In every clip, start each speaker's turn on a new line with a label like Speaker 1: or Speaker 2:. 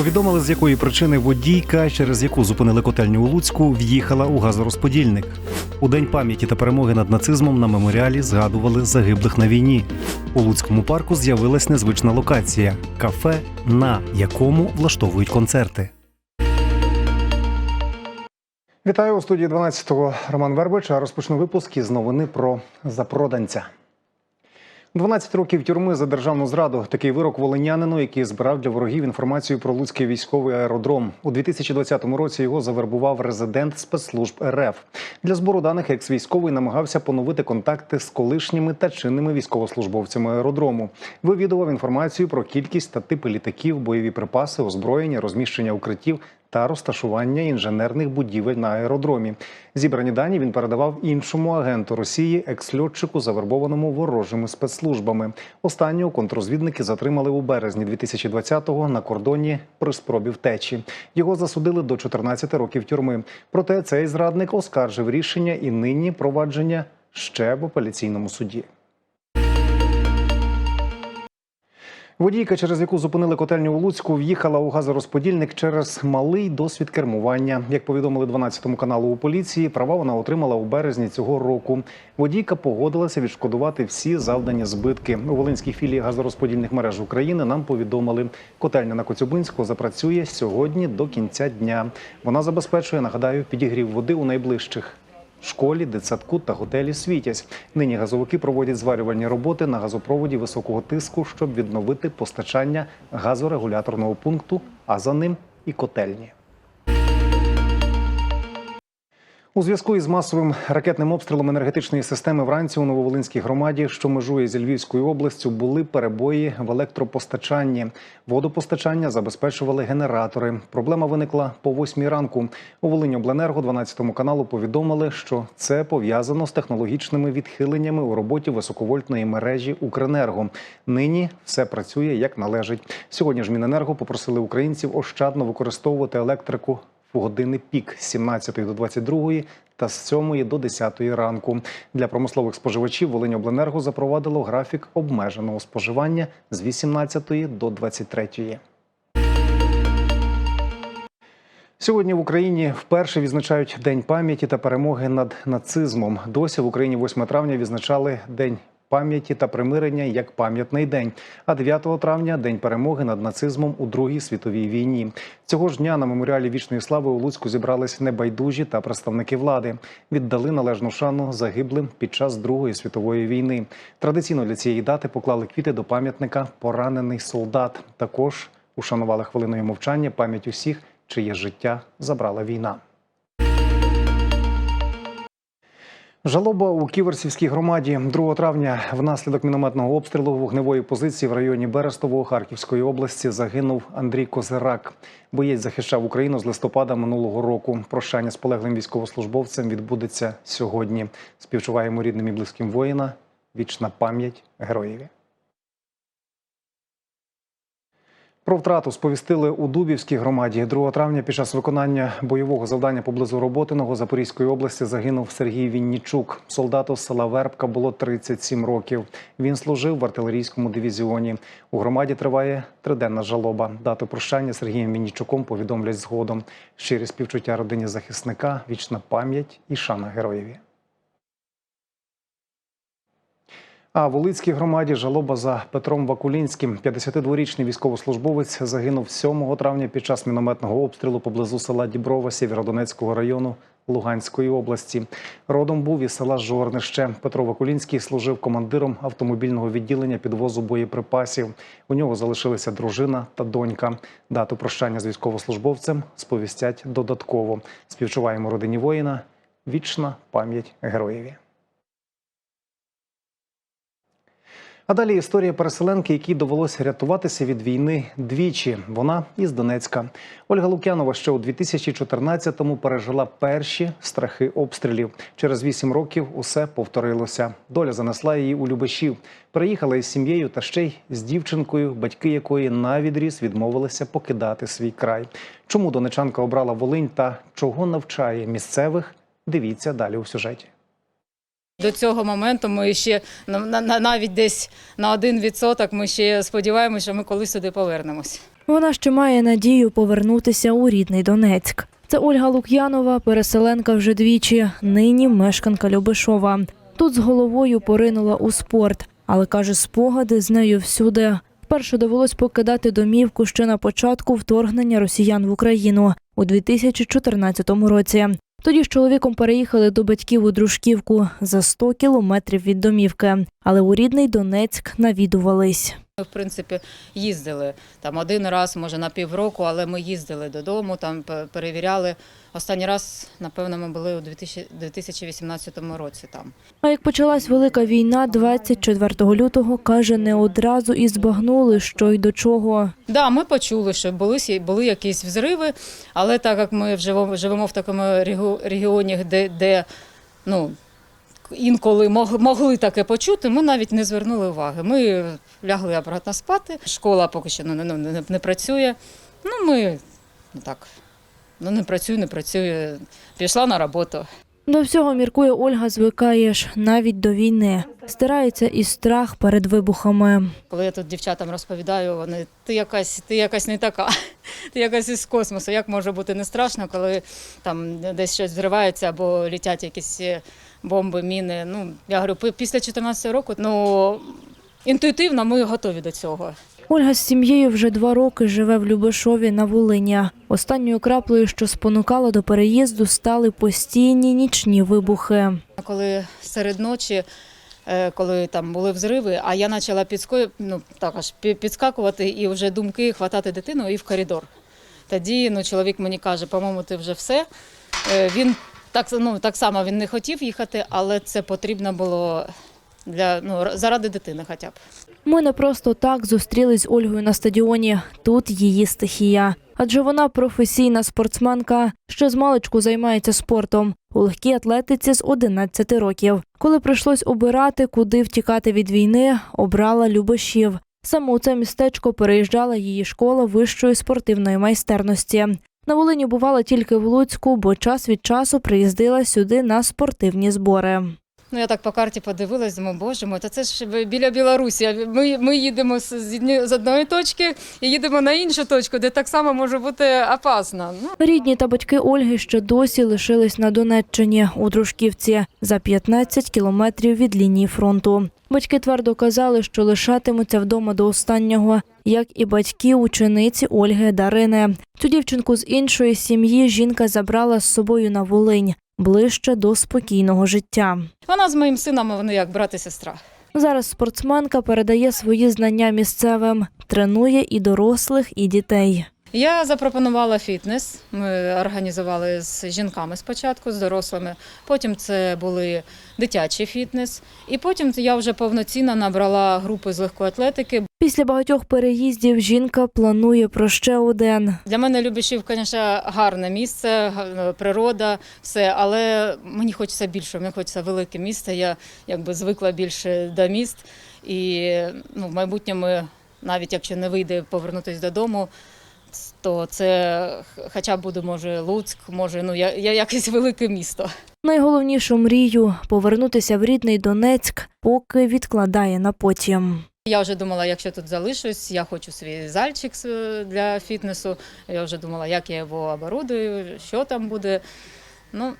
Speaker 1: Повідомили, з якої причини водійка, через яку зупинили котельню у Луцьку, в'їхала у газорозподільник. У день пам'яті та перемоги над нацизмом на меморіалі згадували загиблих на війні. У Луцькому парку з'явилась незвична локація кафе, на якому влаштовують концерти. Вітаю у студії 12-го Роман Вербич. Розпочну випуск із новини про запроданця. 12 років тюрми за державну зраду. Такий вирок волинянину, який збирав для ворогів інформацію про Луцький військовий аеродром. У 2020 році його завербував резидент спецслужб РФ. Для збору даних екс-військовий намагався поновити контакти з колишніми та чинними військовослужбовцями аеродрому. Вивідував інформацію про кількість та типи літаків, бойові припаси, озброєння, розміщення укриттів та розташування інженерних будівель на аеродромі. Зібрані дані він передавав іншому агенту Росії, екс-льотчику, завербованому ворожими спецслужбами. Останнього контррозвідники затримали у березні 2020-го на кордоні при спробі втечі. Його засудили до 14 років тюрми. Проте цей зрадник оскаржив рішення і нині провадження ще в апеляційному суді. Водійка, через яку зупинили котельню у Луцьку, в'їхала у газорозподільник через малий досвід кермування. Як повідомили 12 каналу у поліції, права вона отримала у березні цього року. Водійка погодилася відшкодувати всі завдані збитки. У Волинській філії газорозподільних мереж України нам повідомили, котельня на Коцюбинську запрацює сьогодні до кінця дня. Вона забезпечує, нагадаю, підігрів води у найближчих школі, дитсадку та готелі світязь. Нині газовики проводять зварювальні роботи на газопроводі високого тиску, щоб відновити постачання газорегуляторного пункту, а за ним і котельні. У зв'язку із масовим ракетним обстрілом енергетичної системи вранці у Нововолинській громаді, що межує зі Львівською областю, були перебої в електропостачанні. Водопостачання забезпечували генератори. Проблема виникла по восьмій ранку. У Волині Обленерго 12 каналу повідомили, що це пов'язано з технологічними відхиленнями у роботі високовольтної мережі Укренерго. Нині все працює як належить. Сьогодні ж Міненерго попросили українців ощадно використовувати електрику в години пік з 17 до 22 та з 7 до 10 ранку. Для промислових споживачів Волинь Обленерго запровадило графік обмеженого споживання з 18 до 23. Сьогодні в Україні вперше відзначають День пам'яті та перемоги над нацизмом. Досі в Україні 8 травня відзначали День пам'яті та примирення як пам'ятний день. А 9 травня день перемоги над нацизмом у Другій світовій війні. Цього ж дня на меморіалі вічної слави у Луцьку зібрались небайдужі та представники влади. Віддали належну шану загиблим під час Другої світової війни. Традиційно для цієї дати поклали квіти до пам'ятника Поранений солдат. Також ушанували хвилиною мовчання пам'ять усіх, чиє життя забрала війна. Жалоба у Ківерсівській громаді 2 травня внаслідок мінометного обстрілу вогневої позиції в районі Берестового Харківської області загинув Андрій Козирак. Боєць захищав Україну з листопада минулого року. Прощання з полеглим військовослужбовцем відбудеться сьогодні. Співчуваємо рідним і близьким воїна. Вічна пам'ять героєві. Про втрату сповістили у Дубівській громаді 2 травня. Під час виконання бойового завдання поблизу Роботиного Запорізької області загинув Сергій Віннічук. Солдату з села Вербка було 37 років. Він служив в артилерійському дивізіоні. У громаді триває триденна жалоба. Дату прощання Сергієм Віннічуком повідомлять згодом. Щирі співчуття родині захисника, вічна пам'ять і шана героєві. А в Волицькій громаді жалоба за Петром Вакулінським. 52-річний військовослужбовець загинув 7 травня під час мінометного обстрілу поблизу села Діброва Сєвєродонецького району Луганської області. Родом був із села Жорнище. Петро Вакулінський служив командиром автомобільного відділення підвозу боєприпасів. У нього залишилися дружина та донька. Дату прощання з військовослужбовцем сповістять додатково. Співчуваємо родині воїна. Вічна пам'ять героєві. А далі історія переселенки, якій довелося рятуватися від війни двічі. Вона із Донецька. Ольга Лук'янова ще у 2014-му пережила перші страхи обстрілів. Через вісім років усе повторилося. Доля занесла її у Любешів. Переїхала із сім'єю та ще й з дівчинкою, батьки якої навідріз відмовилися покидати свій край. Чому донечанка обрала Волинь та чого навчає місцевих? Дивіться далі у сюжеті.
Speaker 2: До цього моменту ми ще на- на- на- навіть десь на один відсоток ми ще сподіваємося, що ми колись сюди повернемось.
Speaker 3: Вона ще має надію повернутися у рідний Донецьк. Це Ольга Лук'янова, переселенка вже двічі, нині мешканка Любишова. Тут з головою поринула у спорт, але каже, спогади з нею всюди. Вперше довелось покидати домівку ще на початку вторгнення росіян в Україну у 2014 році. Тоді з чоловіком переїхали до батьків у Дружківку за 100 кілометрів від домівки, але у рідний Донецьк навідувались.
Speaker 2: Ми, в принципі, їздили там один раз, може на півроку, але ми їздили додому, там перевіряли. Останній раз, напевно, ми були у 2018 році там.
Speaker 3: А як почалась велика війна 24 лютого, каже, не одразу і збагнули, що й до чого.
Speaker 2: Да, ми почули, що були, були якісь взриви, але так як ми живемо, в такому регіо- регіоні, де, де ну, інколи могли таке почути, ми навіть не звернули уваги. Ми лягли обратно спати. Школа поки що ну, не, не, не працює. Ну, ми ну, так, ну не працює, не працює. Пішла на роботу.
Speaker 3: До всього міркує Ольга, звикаєш навіть до війни. Стирається і страх перед вибухами.
Speaker 2: Коли я тут дівчатам розповідаю, вони ти якась, ти якась не така, ти якась із космосу. Як може бути не страшно, коли там десь щось зривається або літять якісь бомби, міни. Ну я говорю, після 14 року, ну інтуїтивно ми готові до цього.
Speaker 3: Ольга з сім'єю вже два роки живе в Любешові на Волині. Останньою краплею, що спонукала до переїзду, стали постійні нічні вибухи.
Speaker 2: Коли серед ночі, е, коли там були взриви, а я почала підско... ну, пі- підскакувати і вже думки хватати дитину і в коридор. Тоді ну, чоловік мені каже, по-моєму, ти вже все. Е, Він так, ну, так само він не хотів їхати, але це потрібно було для, ну, заради дитини хоча б.
Speaker 3: Ми не просто так зустрілись з Ольгою на стадіоні. Тут її стихія. Адже вона професійна спортсменка, що з маличку займається спортом у легкій атлетиці з 11 років. Коли прийшлось обирати, куди втікати від війни, обрала Любешів. Саме у це містечко переїжджала її школа вищої спортивної майстерності. На Волині бувала тільки в Луцьку, бо час від часу приїздила сюди на спортивні збори.
Speaker 2: Ну, я так по карті подивилась, думаю, боже мой, та це ж біля Білорусі. Ми, ми їдемо з з одної точки і їдемо на іншу точку, де так само може бути опасно. Ну,
Speaker 3: Рідні та батьки Ольги ще досі лишились на Донеччині у Дружківці за 15 кілометрів від лінії фронту. Батьки твердо казали, що лишатимуться вдома до останнього, як і батьки учениці Ольги Дарини. Цю дівчинку з іншої сім'ї жінка забрала з собою на Волинь ближче до спокійного життя.
Speaker 2: Вона з моїм сином, вони як брат і сестра.
Speaker 3: Зараз спортсменка передає свої знання місцевим, тренує і дорослих, і дітей.
Speaker 2: Я запропонувала фітнес. Ми організували з жінками спочатку, з дорослими. Потім це були дитячий фітнес. І потім я вже повноцінно набрала групи з легкої атлетики.
Speaker 3: Після багатьох переїздів жінка планує про ще один.
Speaker 2: Для мене Любішів, звісно, гарне місце, природа, все, але мені хочеться більше, мені хочеться велике місце. Я якби звикла більше до міст. І ну, в майбутньому, навіть якщо не вийде повернутися додому, то це хоча б буде, може, Луцьк, може, ну, я, я якесь велике місто.
Speaker 3: Найголовнішу мрію повернутися в рідний Донецьк, поки відкладає на потім.
Speaker 2: Я вже думала, якщо тут залишусь, я хочу свій зальчик для фітнесу. Я вже думала, як я його оборудую, що там буде. Ну,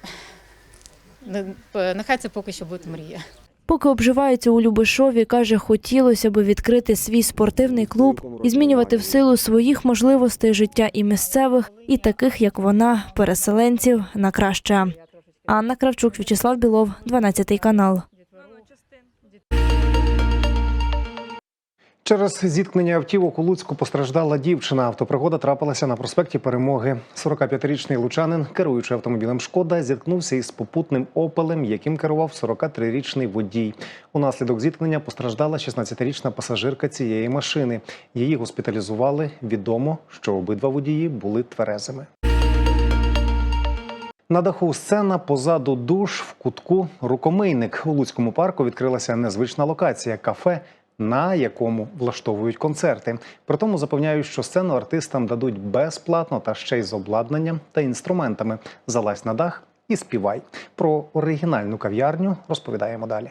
Speaker 2: нехай це поки що буде мрія.
Speaker 3: Поки обживається у Любишові, каже, хотілося б відкрити свій спортивний клуб і змінювати в силу своїх можливостей життя і місцевих, і таких, як вона, переселенців на краще. Анна Кравчук, В'ячеслав Білов, 12 канал.
Speaker 1: Через зіткнення автівок у Луцьку постраждала дівчина. Автопригода трапилася на проспекті Перемоги. 45-річний лучанин, керуючи автомобілем Шкода, зіткнувся із попутним опелем, яким керував 43-річний водій. Унаслідок зіткнення постраждала 16-річна пасажирка цієї машини. Її госпіталізували. Відомо, що обидва водії були тверезими. На даху сцена позаду душ в кутку рукомийник. У Луцькому парку відкрилася незвична локація кафе, на якому влаштовують концерти. При тому запевняють, що сцену артистам дадуть безплатно та ще й з обладнанням та інструментами. Залазь на дах і співай. Про оригінальну кав'ярню розповідаємо далі.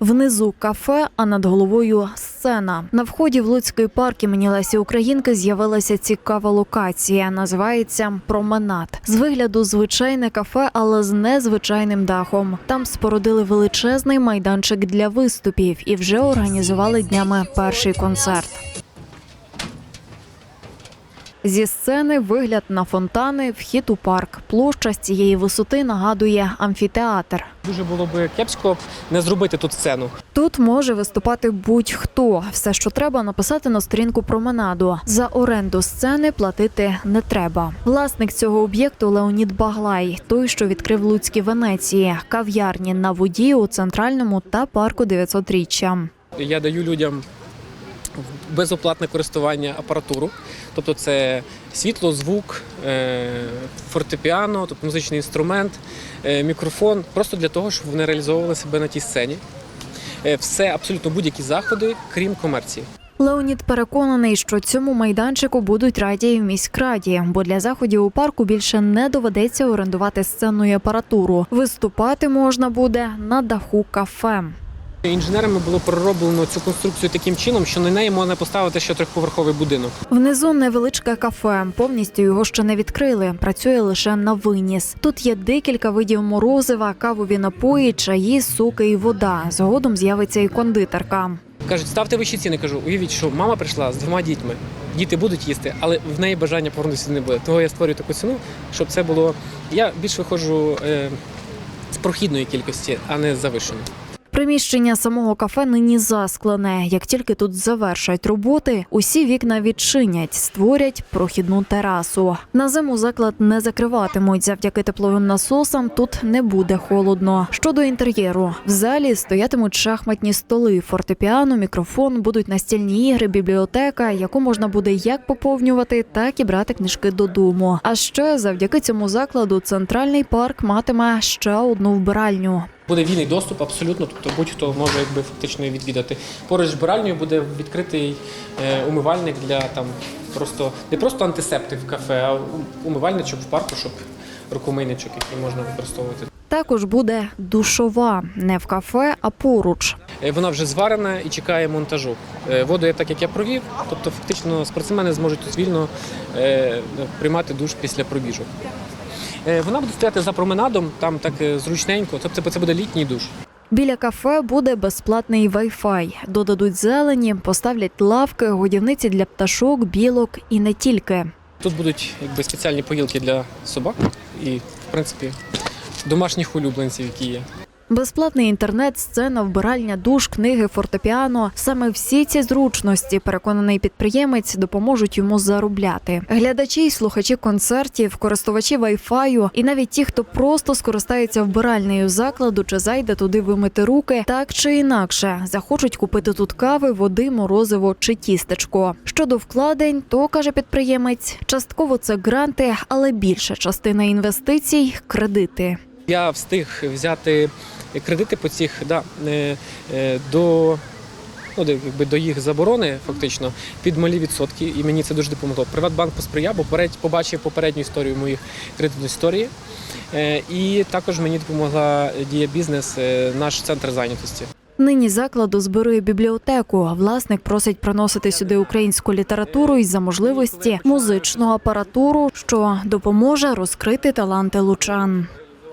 Speaker 4: Внизу кафе, а над головою сцена. На вході в Луцький парк імені Лесі Українки з'явилася цікава локація. Називається Променад. З вигляду звичайне кафе, але з незвичайним дахом. Там спорудили величезний майданчик для виступів і вже організували днями перший концерт. Зі сцени вигляд на фонтани, вхід у парк. Площа з цієї висоти нагадує амфітеатр.
Speaker 5: Дуже було би кепсько не зробити тут сцену.
Speaker 4: Тут може виступати будь-хто. Все, що треба, написати на сторінку променаду. За оренду сцени платити не треба. Власник цього об'єкту Леонід Баглай, той, що відкрив Луцькі Венеції, кав'ярні на воді у центральному та парку 900-річчя.
Speaker 5: Я даю людям безоплатне користування апаратуру, тобто це світло, звук, е, фортепіано, тобто музичний інструмент, е, мікрофон, просто для того, щоб вони реалізовували себе на тій сцені. Е, Все абсолютно будь-які заходи, крім комерції.
Speaker 4: Леонід переконаний, що цьому майданчику будуть раді в міськраді, бо для заходів у парку більше не доведеться орендувати сценну і апаратуру. Виступати можна буде на даху кафе.
Speaker 5: Інженерами було пророблено цю конструкцію таким чином, що на неї можна поставити ще трьохповерховий будинок.
Speaker 4: Внизу невеличке кафе. Повністю його ще не відкрили. Працює лише на виніс. Тут є декілька видів морозива, кавові напої, чаї, соки і вода. Згодом з'явиться і кондитерка.
Speaker 5: Кажуть, ставте вищі ціни. Кажу, уявіть, що мама прийшла з двома дітьми. Діти будуть їсти, але в неї бажання повернутися не буде. Того я створюю таку ціну, щоб це було. Я більш виходжу е, з прохідної кількості, а не з завищеної.
Speaker 4: Приміщення самого кафе нині засклене. Як тільки тут завершать роботи, усі вікна відчинять, створять прохідну терасу. На зиму заклад не закриватимуть. Завдяки тепловим насосам тут не буде холодно. Щодо інтер'єру, в залі стоятимуть шахматні столи, фортепіано, мікрофон, будуть настільні ігри, бібліотека, яку можна буде як поповнювати, так і брати книжки додому. А ще завдяки цьому закладу центральний парк матиме ще одну вбиральню.
Speaker 5: Буде вільний доступ абсолютно, тобто будь-хто може якби фактично відвідати. Поруч з збиральнею буде відкритий е, умивальник для там просто не просто антисептик в кафе, а умивальничок в парку, щоб рукомийничок, який можна використовувати.
Speaker 4: Також буде душова не в кафе, а поруч.
Speaker 5: Е, Вона вже зварена і чекає монтажу. Е, Воду я так як я провів, тобто фактично спортсмени зможуть вільно приймати душ після пробіжок. Е, Вона буде стояти за променадом, там так е, зручненько, тобто це буде літній душ.
Speaker 4: Біля кафе буде безплатний вай-фай. Додадуть зелені, поставлять лавки, годівниці для пташок, білок і не тільки.
Speaker 5: Тут будуть якби спеціальні поїлки для собак і, в принципі, домашніх улюбленців, які є.
Speaker 4: Безплатний інтернет, сцена, вбиральня, душ, книги, фортепіано. Саме всі ці зручності, переконаний підприємець, допоможуть йому заробляти. Глядачі й слухачі концертів, користувачі Wi-Fi і навіть ті, хто просто скористається вбиральнею закладу чи зайде туди вимити руки, так чи інакше захочуть купити тут кави, води, морозиво чи тістечко. Щодо вкладень, то каже підприємець, частково це гранти, але більша частина інвестицій кредити.
Speaker 5: Я встиг взяти кредити по цих да, е, е, до, ну, якби, до їх заборони, фактично, під малі відсотки, і мені це дуже допомогло. Приватбанк посприяв, бо побачив попередню історію моїх кредитної історії. Е, І також мені допомогла Дія Бізнес, наш центр зайнятості.
Speaker 4: Нині закладу збирує бібліотеку. Власник просить приносити сюди українську літературу і за можливості музичну апаратуру, що допоможе розкрити таланти лучан.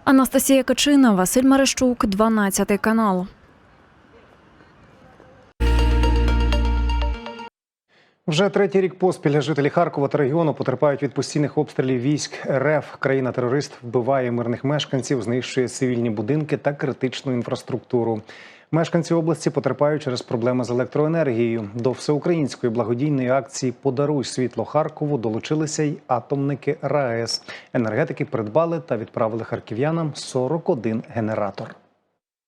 Speaker 4: Анастасія Качина, Василь Мерещук, 12 канал.
Speaker 1: Вже третій рік поспіль жителі Харкова та регіону потерпають від постійних обстрілів військ РФ. Країна-терорист вбиває мирних мешканців, знищує цивільні будинки та критичну інфраструктуру. Мешканці області потерпають через проблеми з електроенергією. До всеукраїнської благодійної акції Подаруй світло Харкову долучилися й атомники РаЕС. Енергетики придбали та відправили харків'янам 41 генератор.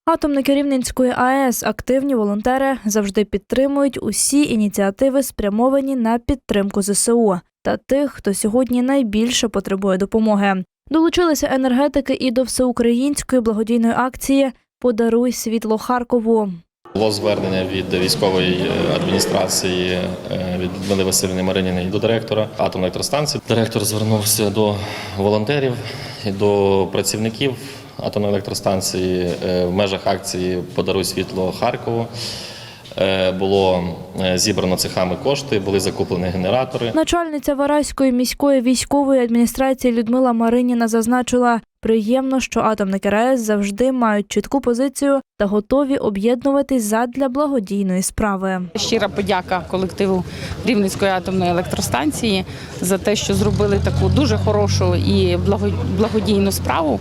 Speaker 3: Атомники Рівненської АЕС, активні волонтери, завжди підтримують усі ініціативи, спрямовані на підтримку ЗСУ та тих, хто сьогодні найбільше потребує допомоги. Долучилися енергетики і до всеукраїнської благодійної акції Подаруй світло Харкову.
Speaker 6: Було звернення від військової адміністрації е, від Людмили Васильівни Мариніної до директора атомної електростанції. Директор звернувся до волонтерів і до працівників атомної електростанції е, в межах акції Подаруй світло Харкову. е, було зібрано цехами кошти, були закуплені генератори.
Speaker 3: Начальниця Вараської міської військової адміністрації Людмила Мариніна зазначила, приємно, що атомники РАЕС завжди мають чітку позицію та готові об'єднуватись задля благодійної справи.
Speaker 7: Щира подяка колективу Рівненської атомної електростанції за те, що зробили таку дуже хорошу і благо- благодійну справу.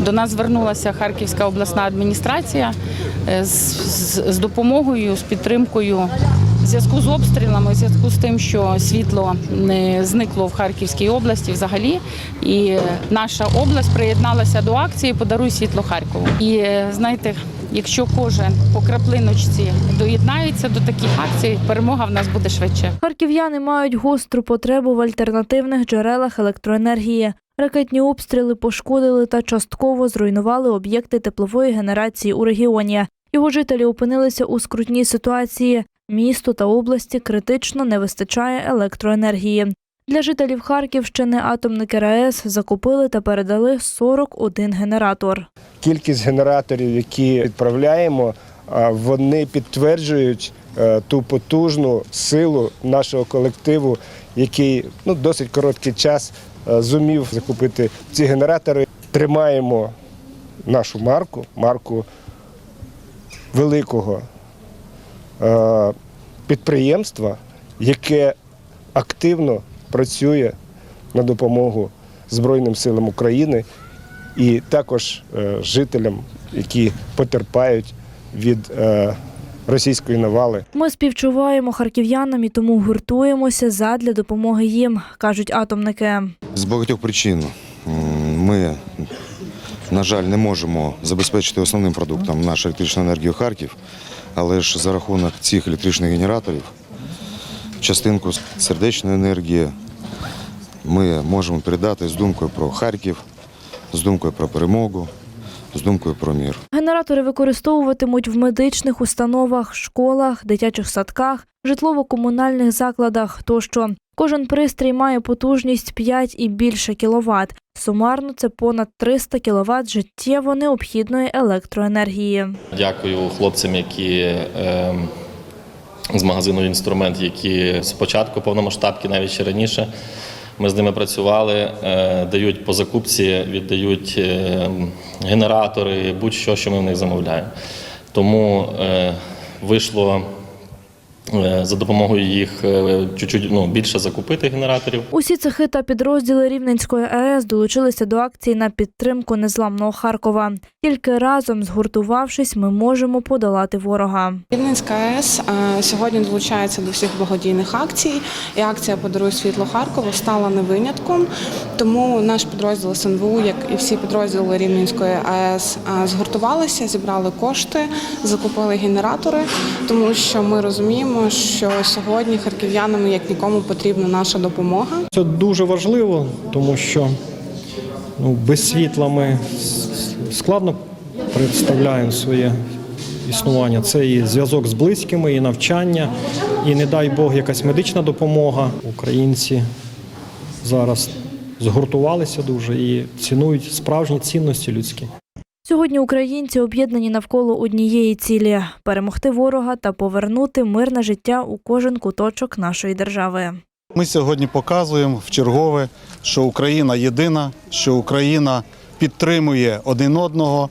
Speaker 7: До нас звернулася Харківська обласна адміністрація е, з, з, з допомогою, з підтримкою. В зв'язку з обстрілами, в зв'язку з тим, що світло не зникло в Харківській області взагалі, і наша область приєдналася до акції Подаруй світло Харкову. І е, знаєте, якщо кожен по краплиночці доєднається до таких акцій, перемога в нас буде швидше.
Speaker 3: Харків'яни мають гостру потребу в альтернативних джерелах електроенергії. Ракетні обстріли пошкодили та частково зруйнували об'єкти теплової генерації у регіоні. Його жителі опинилися у скрутній ситуації. Місту та області критично не вистачає електроенергії. Для жителів Харківщини атомники РАЕС закупили та передали 41 генератор.
Speaker 8: кількість генераторів, які відправляємо, вони підтверджують е, ту потужну силу нашого колективу, який ну, досить короткий час е, зумів закупити ці генератори. Тримаємо нашу марку, марку великого е, підприємства, яке активно працює на допомогу Збройним силам України і також е, жителям, які потерпають від е, російської навали.
Speaker 3: Ми співчуваємо харків'янам і тому гуртуємося задля допомоги їм, кажуть атомники.
Speaker 9: З багатьох причин ми, на жаль, не можемо забезпечити основним продуктом нашу електричну енергію Харків, але ж за рахунок цих електричних генераторів, частинку сердечної енергії ми можемо передати з думкою про Харків, з думкою про перемогу, з думкою про мір.
Speaker 3: Генератори використовуватимуть в медичних установах, школах, дитячих садках, житлово-комунальних закладах тощо. Кожен пристрій має потужність 5 і більше кіловат. Сумарно це понад 300 кіловат життєво необхідної електроенергії.
Speaker 6: Дякую хлопцям, які е, з магазину інструмент, які спочатку повномасштабки, навіть ще раніше. Ми з ними працювали, е, дають по закупці, віддають е, генератори, будь-що, що ми в них замовляємо. Тому е, вийшло за допомогою їх е, чуть-чуть ну, більше закупити генераторів.
Speaker 3: Усі цехи та підрозділи Рівненської АЕС долучилися до акції на підтримку незламного Харкова. Тільки разом, згуртувавшись, ми можемо подолати ворога.
Speaker 10: Рівненська АЕС е, сьогодні долучається до всіх благодійних акцій, і акція Подаруй світло Харкову стала не винятком. Тому наш підрозділ СНВУ, як і всі підрозділи Рівненської АЕС, е, згуртувалися, зібрали кошти, закупили генератори, тому що ми розуміємо, що сьогодні харків'янам як нікому потрібна наша допомога.
Speaker 11: Це дуже важливо, тому що ну, без світла ми складно представляємо своє існування. Це і зв'язок з близькими, і навчання, і не дай Бог якась медична допомога. Українці зараз згуртувалися дуже і цінують справжні цінності людські.
Speaker 3: Сьогодні українці об'єднані навколо однієї цілі перемогти ворога та повернути мирне життя у кожен куточок нашої держави.
Speaker 12: Ми сьогодні показуємо в чергове, що Україна єдина, що Україна підтримує один одного,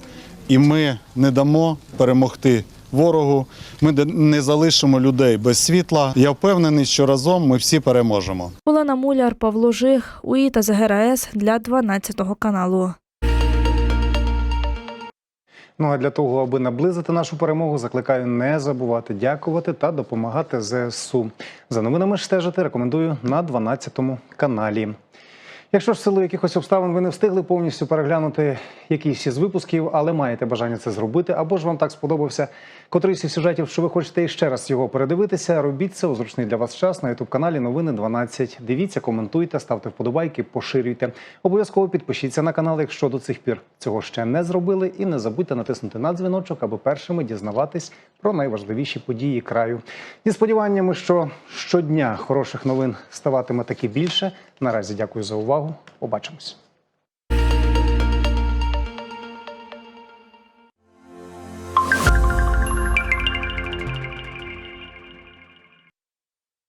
Speaker 12: і ми не дамо перемогти ворогу. Ми не залишимо людей без світла. Я впевнений, що разом ми всі переможемо.
Speaker 3: Олена Муляр, Павло Жих, УІ та ЗГРАЕС для 12 каналу.
Speaker 1: Ну а для того, аби наблизити нашу перемогу, закликаю не забувати дякувати та допомагати ЗСУ. За новинами стежити рекомендую на 12 каналі. Якщо ж силу якихось обставин ви не встигли повністю переглянути якийсь із випусків, але маєте бажання це зробити, або ж вам так сподобався котрийсь із сюжетів, що ви хочете іще раз його передивитися, робіть це у зручний для вас час на ютуб каналі Новини 12. Дивіться, коментуйте, ставте вподобайки, поширюйте. Обов'язково підпишіться на канал, якщо до цих пір цього ще не зробили, і не забудьте натиснути на дзвіночок, аби першими дізнаватись про найважливіші події краю. Зі сподіваннями, що щодня хороших новин ставатиме таки більше. Наразі дякую за увагу. Paulo, obaczam.